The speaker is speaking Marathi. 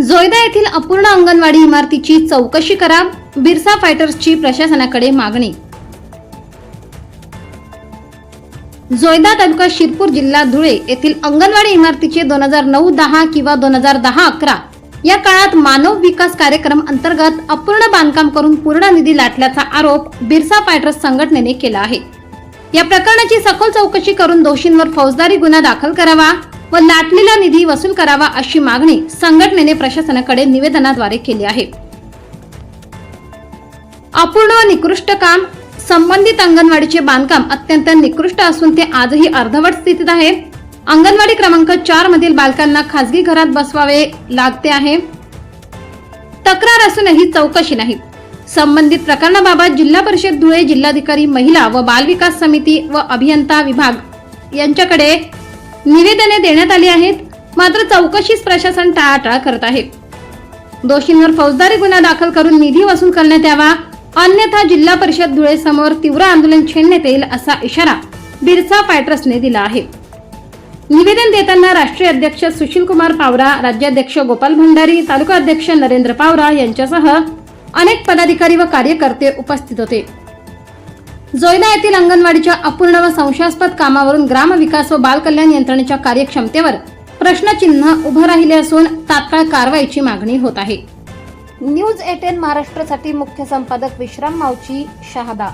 जोयदा येथील अपूर्ण अंगणवाडी इमारतीची चौकशी करा. बिरसा फायटर्सची प्रशासनाकडे मागणी. जोयदा तालुका शिरपूर जिल्हा धुळे येथील अंगणवाडी इमारतीचे दोन हजार नऊ दहा किंवा दोन हजार दहा अकरा. या काळात मानव विकास कार्यक्रम अंतर्गत अपूर्ण बांधकाम करून पूर्ण निधी लाटल्याचा आरोप बिरसा फायटर्स संघटनेने केला आहे. या प्रकरणाची सखोल चौकशी करून दोषींवर फौजदारी गुन्हा दाखल करावा. व नाटणीला निधी वसूल करावा अशी मागणी संघटनेने प्रशासनाकडे निवेदनाद्वारे केली आहे. अपूर्ण व निकृष्ट काम संबंधित अंगणवाडीचे बांधकाम अत्यंत निकृष्ट असून ते आजही अर्धवट स्थितीत आहे. अंगणवाडी क्रमांक चार मधील बालकांना खासगी घरात बसवावे लागते आहे. तक्रार असूनही चौकशी नाही. संबंधित प्रकरणाबाबत जिल्हा परिषद धुळे जिल्हाधिकारी महिला व बाल विकास समिती व अभियंता विभाग यांच्याकडे निवेदने देण्यात आली आहेत. मात्र चौकशीस प्रशासन टाळाटाळ करत आहे. दोषींवर फौजदारी गुन्हा दाखल करून निधी वसूल करण्यात यावा. अन्यथा जिल्हा परिषद धुळे समोर तीव्र आंदोलन छेडण्यात येईल असा इशारा बिरसा फायटर्सने दिला आहे. निवेदन देताना राष्ट्रीय अध्यक्ष सुशील कुमार पावरा राज्याध्यक्ष गोपाल भंडारी तालुका अध्यक्ष नरेंद्र पावरा यांच्यासह अनेक पदाधिकारी व कार्यकर्ते उपस्थित होते. जोयदा येथील अंगणवाडीच्या अपूर्ण व संशयास्पद कामावरून ग्रामविकास व बालकल्याण यंत्रणेच्या कार्यक्षमतेवर प्रश्नचिन्ह उभं राहिले असून तात्काळ कारवाईची मागणी होत आहे. न्यूज एटेन महाराष्ट्रासाठी मुख्य संपादक विश्राम मावची शहादा